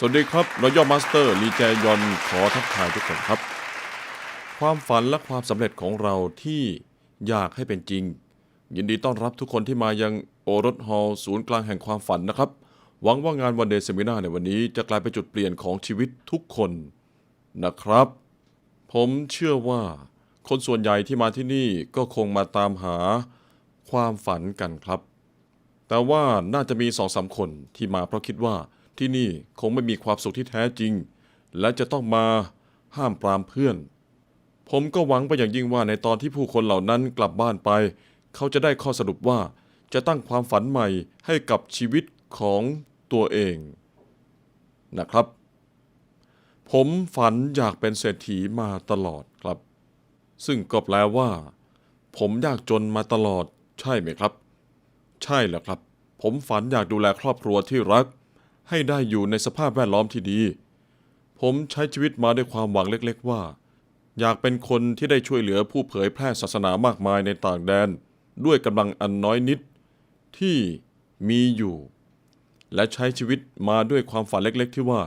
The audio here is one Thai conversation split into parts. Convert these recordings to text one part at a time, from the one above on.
สวัสดีครับรอยัลมาสเตอร์ลีแจยอนขอทักทายทุกคนครับ ความฝันและความสำเร็จของเราที่อยากให้เป็นจริง ยินดีต้อนรับทุกคนที่มายังโอรสฮอลล์ศูนย์กลางแห่งความฝันนะครับ หวังว่างานวันเดย์เซมินาในวันนี้จะกลายเป็นจุดเปลี่ยนของชีวิตทุกคนนะครับ ผมเชื่อว่า คนส่วนใหญ่ที่มาที่นี่ก็คงมาตามหาความฝันกันครับ แต่ว่าน่าจะมีสองสามคนที่มาเพราะคิดว่า ที่นี่คงไม่มีความสุขที่แท้จริง และจะต้องมาห้ามปรามเพื่อน ผมก็หวังไปอย่างยิ่งว่าในตอนที่ผู้คนเหล่านั้นกลับบ้านไป เขาจะได้ข้อสรุปว่าจะตั้งความฝันใหม่ให้กับชีวิตของตัวเองนะครับ ผมฝันอยากเป็นเศรษฐีมาตลอดครับ ซึ่งก็แปลว่า ผมยากจนมาตลอด ใช่ไหมครับ ใช่แล้วครับ ผมฝันอยากดูแลครอบครัวที่รัก ให้ได้อยู่ในสภาพแวดล้อมที่ดี ผมใช้ชีวิตมาด้วยความหวังเล็กๆว่า อยากเป็นคนที่ได้ช่วยเหลือผู้เผยแพร่ศาสนามากมายในต่างแดน ด้วยกำลังอันน้อยนิดที่มีอยู่ และใช้ชีวิตมาด้วยความฝันเล็กๆ ที่ว่า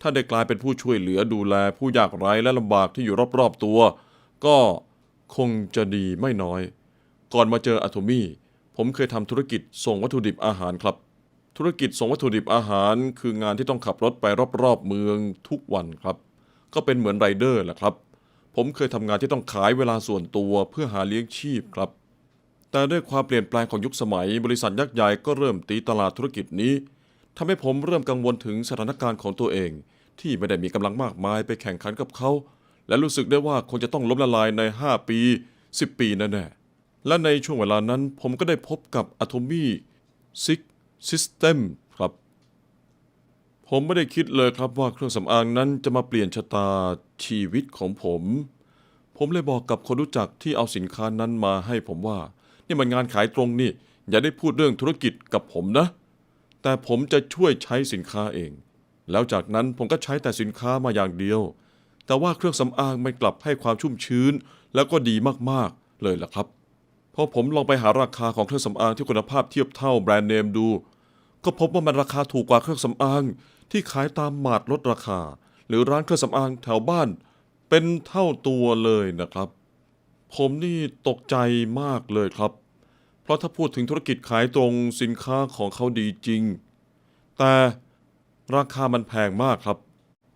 ถ้าได้กลายเป็นผู้ช่วยเหลือดูแลผู้ยากไร้และลำบากที่อยู่รอบๆตัว ก็คงจะดีไม่น้อย ก่อนมาเจออะโทมี่ผมเคยทำธุรกิจส่งวัตถุดิบอาหารครับ ธุรกิจส่งวัตถุดิบอาหาร คืองานที่ต้องขับรถไปรอบๆเมืองทุกวันครับ ก็เป็นเหมือนไรเดอร์แหละครับ ผมเคยทำงานที่ต้องขายเวลาส่วนตัวเพื่อหาเลี้ยงชีพครับ แต่ด้วยความเปลี่ยนแปลงของยุคสมัย บริษัทยักษ์ใหญ่ก็เริ่มตีตลาดธุรกิจนี้ทำให้ผมเริ่มกังวลถึงสถานการณ์ของตัวเอง ที่ไม่ได้มีกำลังมากมายไปแข่งขันกับเขา และรู้สึกได้ว่าคงจะต้องล้มละลายใน 5 ปี 10 ปีแน่ๆและในช่วงเวลานั้นผมก็ได้พบกับ Atomy Six System ครับ ผมไม่ได้คิดเลยครับว่าเครื่องสำอางนั้นจะมาเปลี่ยนชะตาชีวิตของผม ผมเลยบอกกับคนรู้จักที่เอาสินค้านั้นมาให้ผมว่า นี่มันงานขายตรงนี่ อย่าได้พูดเรื่องธุรกิจกับผมนะ แต่ผมจะช่วยใช้สินค้าเอง แล้วจากนั้นผมก็ใช้แต่สินค้ามาอย่างเดียว แต่ว่าเครื่องสำอางมันกลับให้ความชุ่มชื้น แล้วก็ดีมากๆเลยล่ะครับ พอผมลองไปหาราคาของเครื่องสำอางที่คุณภาพเทียบเท่าแบรนด์เนมดู ก็พบว่ามันราคาถูกกว่าเครื่องสำอางที่ขายตามหมาดลดราคา หรือร้านเครื่องสำอางแถวบ้าน เป็นเท่าตัวเลยนะครับ ผมนี่ตกใจมากเลยครับ เพราะถ้าพูดถึงธุรกิจขายตรงสินค้าของเขาดีจริง แต่ราคามันแพงมากครับ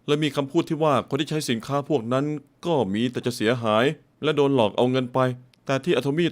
และมีคำพูดที่ว่าคนที่ใช้สินค้าพวกนั้นก็มีแต่จะเสียหาย และโดนหลอกเอาเงินไป แต่ที่อะโทมี่